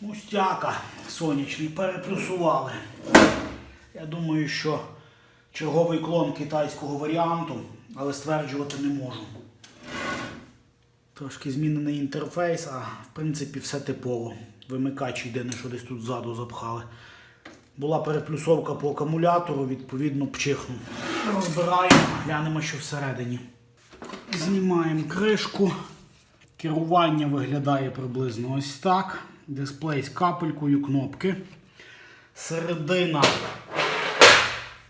Мустяка сонячний переплюсували. Я думаю, що черговий клон китайського варіанту, але стверджувати не можу. Трошки змінений інтерфейс, а в принципі все типово. Вимикач єдине, що десь тут ззаду запхали. Була переплюсовка по акумулятору, відповідно пчихнув. Розбираємо, глянемо, що всередині. Знімаємо кришку. Керування виглядає приблизно ось так. Дисплей з капелькою, кнопки. Середина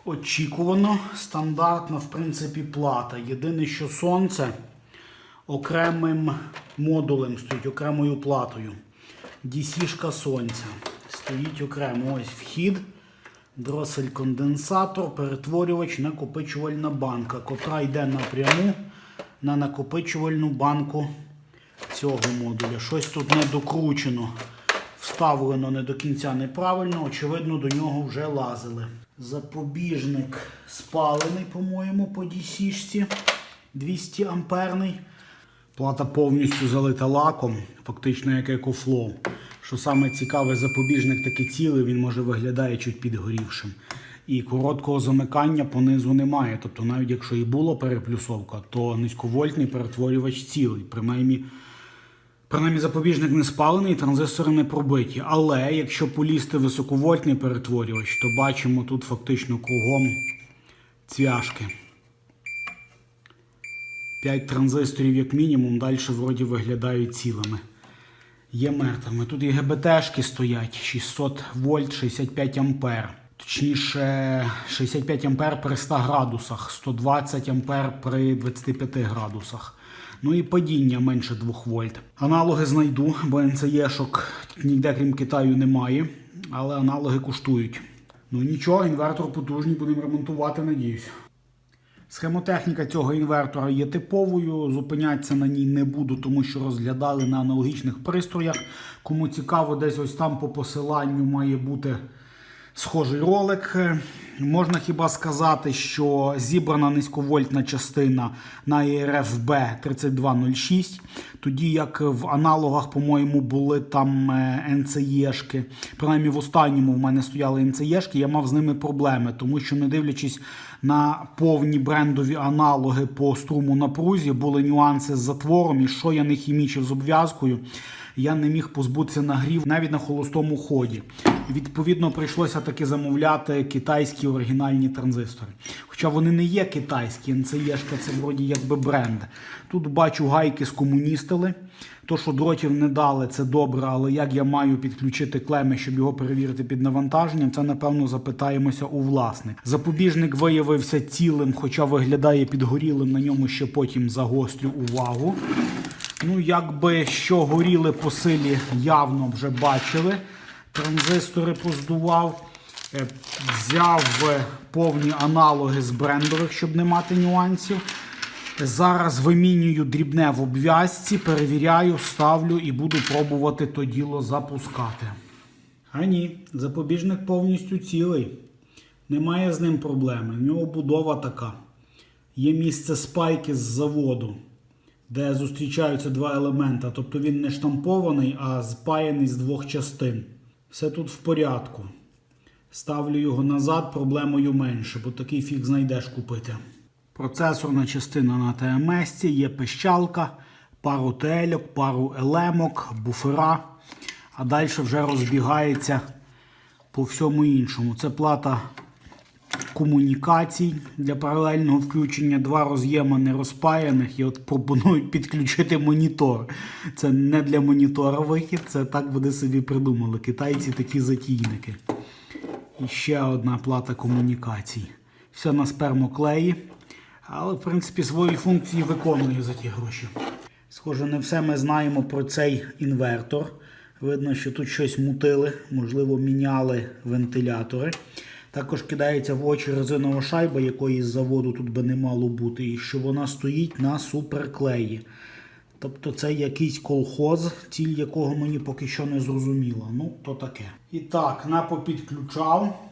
очікувано. Стандартна, в принципі, плата. Єдине, що сонце окремим модулем стоїть, окремою платою. DC-шка сонця. Стоїть окремо. Ось вхід. Дросель конденсатор, перетворювач, накопичувальна банка, котра йде напряму на накопичувальну банку цього модуля. Щось тут не докручено, вставлено не до кінця неправильно, очевидно, до нього вже лазили. Запобіжник спалений, по-моєму, по DC-шці 200 амперний. Плата повністю залита лаком, фактично як екофлоу. Що саме цікаве, запобіжник такий цілий, він може виглядає чуть підгорівшим. І короткого замикання по низу немає. Тобто, навіть якщо і була переплюсовка, то низьковольтний перетворювач цілий. Принаймні, принаймні запобіжник не спалений, транзистори не пробиті. Але якщо полізти високовольтний перетворювач, то бачимо тут фактично кругом цвяшки. 5 транзисторів як мінімум, далі вроді виглядають цілими. Є мертвими. Тут і ГБТшки стоять 600 вольт 65 ампер. Точніше, 65 ампер при 100 градусах, 120 ампер при 25 градусах. Ну і падіння менше 2 вольт. Аналоги знайду, бо НЦЄшок ніде крім Китаю немає, але аналоги коштують. Ну нічого, інвертор потужний, будемо ремонтувати, надіюсь. Схемотехніка цього інвертора є типовою. Зупинятися на ній не буду, тому що розглядали на аналогічних пристроях. Кому цікаво, десь ось там по посиланню має бути схожий ролик. Е, Можна хіба сказати, що зібрана низьковольтна частина на ERFB 3206, тоді як в аналогах, по-моєму, були там е, НЦЄшки. Принаймні в останньому в мене стояли НЦЄшки, я мав з ними проблеми, тому що, не дивлячись на повні брендові аналоги по струму напрузі, були нюанси з затвором, і що я не хімічив з обв'язкою я не міг позбутися нагрів навіть на холостому ході. Відповідно, прийшлося таки замовляти китайські оригінальні транзистори. Хоча вони не є китайські, НЦЄшка це вроді якби бренд. Тут бачу гайки скомуністили. То, що дротів не дали, це добре, але як я маю підключити клеми, щоб його перевірити під навантаженням, це напевно запитаємося у власника. Запобіжник виявився цілим, хоча виглядає підгорілим, на ньому ще потім загострю увагу. Ну, якби що горіли по силі, явно вже бачили. Транзистори поздував. Е, Взяв е, повні аналоги з брендових, щоб не мати нюансів. Зараз вимінюю дрібне в обв'язці, перевіряю, ставлю і буду пробувати то діло запускати. А ні, запобіжник повністю цілий. Немає з ним проблеми. В нього будова така. Є місце спайки з заводу де зустрічаються два елемента. Тобто він не штампований, а спаяний з двох частин. Все тут в порядку. Ставлю його назад, проблемою менше, бо такий фіг знайдеш купити. Процесорна частина на ТМС, є пищалка, пару тельок, пару елемок, буфера. А далі вже розбігається по всьому іншому. Це плата комунікацій для паралельного включення, два роз'єма не розпаяних. І от пропонують підключити монітор. Це не для монітора вихід, це так вони собі придумали. Китайці такі затійники. І ще одна плата комунікацій. Все на спермоклеї. Але, в принципі, свої функції виконує за ті гроші. Схоже, не все ми знаємо про цей інвертор. Видно, що тут щось мутили, можливо, міняли вентилятори. Також кидається в очі резинова шайба, якої з заводу тут би не мало бути, і що вона стоїть на суперклеї. Тобто це якийсь колхоз, ціль якого мені поки що не зрозуміла. Ну, то таке. І так, напо підключав.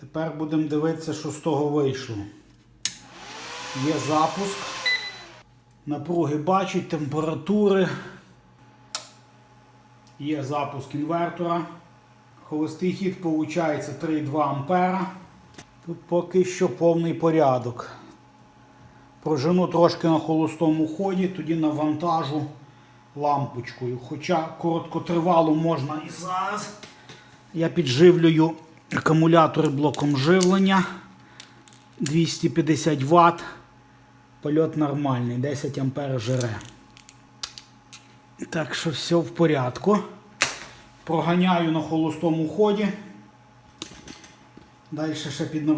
Тепер будемо дивитися, що з того вийшло. Є запуск. Напруги бачать, температури. Є запуск інвертора. Холостий хід виходить 3,2 ампера. Тут поки що повний порядок. Прожену трошки на холостому ході, тоді навантажу лампочкою. Хоча короткотривало можна і зараз. Я підживлюю акумулятори блоком живлення 250 Вт. Польот нормальний, 10 ампер жере. Так що все в порядку. Проганяю на холостому ході. Далі ще під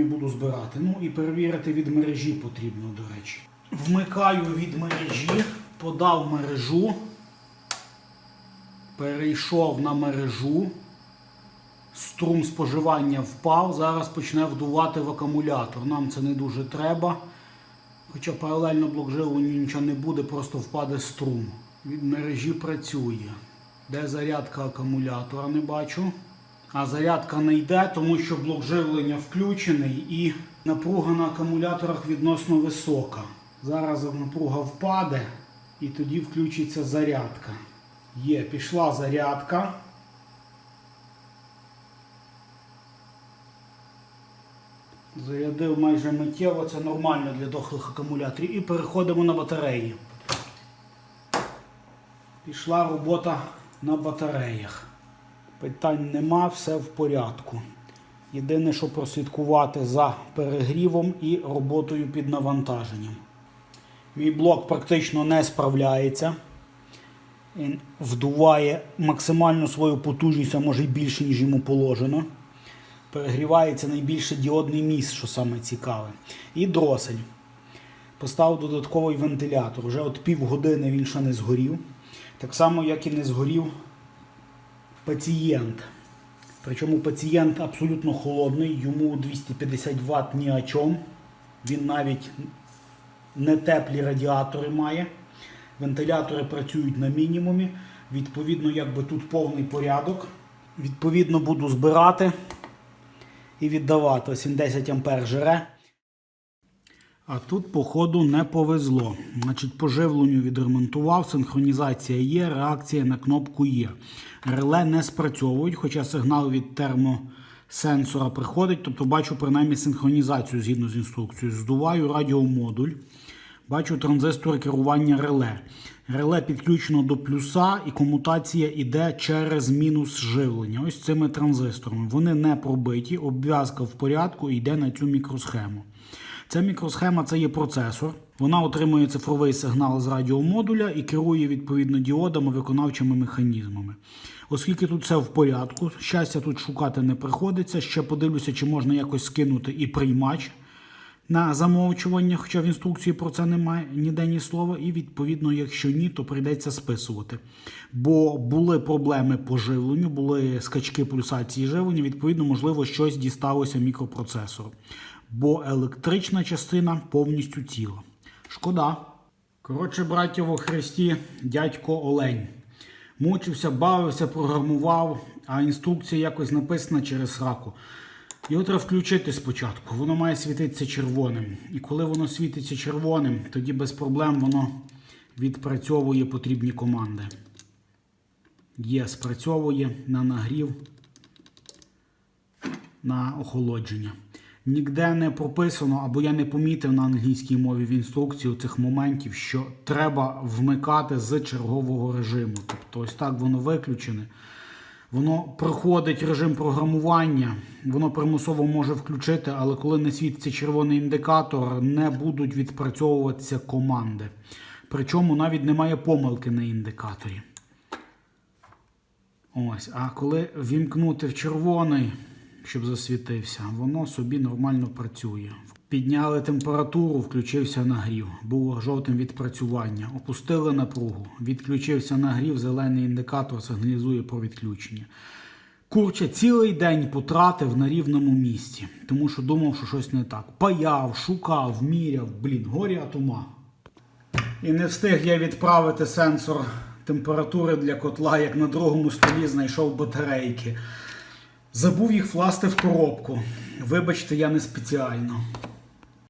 і буду збирати. Ну і перевірити від мережі потрібно, до речі. Вмикаю від мережі, подав мережу, перейшов на мережу, струм споживання впав, зараз почне вдувати в акумулятор. Нам це не дуже треба. Хоча паралельно блок живлення нічого не буде, просто впаде струм. Від мережі працює. Де зарядка акумулятора не бачу. А зарядка не йде, тому що блок живлення включений і напруга на акумуляторах відносно висока. Зараз напруга впаде і тоді включиться зарядка. Є, пішла зарядка. Зарядив майже миттєво, це нормально для дохлих акумуляторів. І переходимо на батареї. Пішла робота на батареях. Питань нема, все в порядку. Єдине, що прослідкувати за перегрівом і роботою під навантаженням. Мій блок практично не справляється. Він вдуває максимальну свою потужність, а може й більше, ніж йому положено. Перегрівається найбільше діодний міст, що саме цікаве. І дросель. Поставив додатковий вентилятор. Вже от півгодини він ще не згорів. Так само, як і не згорів пацієнт. Причому пацієнт абсолютно холодний, йому 250 Вт ні о чому. Він навіть не теплі радіатори має. Вентилятори працюють на мінімумі. Відповідно, якби тут повний порядок. Відповідно, буду збирати і віддавати. Ось він 10 ампер жере. А тут, походу, не повезло. Значить, по живленню відремонтував, синхронізація є, реакція на кнопку є. Реле не спрацьовують, хоча сигнал від термосенсора приходить, тобто бачу принаймні синхронізацію згідно з інструкцією. Здуваю радіомодуль. Бачу транзистори керування реле. Реле підключено до плюса і комутація йде через мінус живлення. Ось цими транзисторами. Вони не пробиті, обв'язка в порядку і йде на цю мікросхему. Ця мікросхема це є процесор. Вона отримує цифровий сигнал з радіомодуля і керує відповідно діодами, виконавчими механізмами. Оскільки тут все в порядку, щастя тут шукати не приходиться. Ще подивлюся, чи можна якось скинути і приймач на замовчування, хоча в інструкції про це немає ніде ні слова. І відповідно, якщо ні, то прийдеться списувати. Бо були проблеми по живленню, були скачки пульсації живлення, відповідно, можливо, щось дісталося мікропроцесору. Бо електрична частина повністю ціла. Шкода. Коротше, браття во Христі, дядько Олень. Мучився, бавився, програмував, а інструкція якось написана через раку. Його треба включити спочатку. Воно має світитися червоним. І коли воно світиться червоним, тоді без проблем воно відпрацьовує потрібні команди. Є, спрацьовує на нагрів, на охолодження. Ніде не прописано, або я не помітив на англійській мові в інструкції цих моментів, що треба вмикати з чергового режиму. Тобто, ось так воно виключене. Воно проходить режим програмування, воно примусово може включити, але коли не світиться червоний індикатор, не будуть відпрацьовуватися команди. Причому навіть немає помилки на індикаторі. Ось, а коли вімкнути в червоний, щоб засвітився, воно собі нормально працює. Підняли температуру, включився нагрів. Було жовтим відпрацювання. Опустили напругу, відключився нагрів, зелений індикатор сигналізує про відключення. Курча цілий день потратив на рівному місці, тому що думав, що щось не так. Паяв, шукав, міряв, блін, горі от. І не встиг я відправити сенсор температури для котла, як на другому столі знайшов батарейки. Забув їх вкласти в коробку. Вибачте, я не спеціально.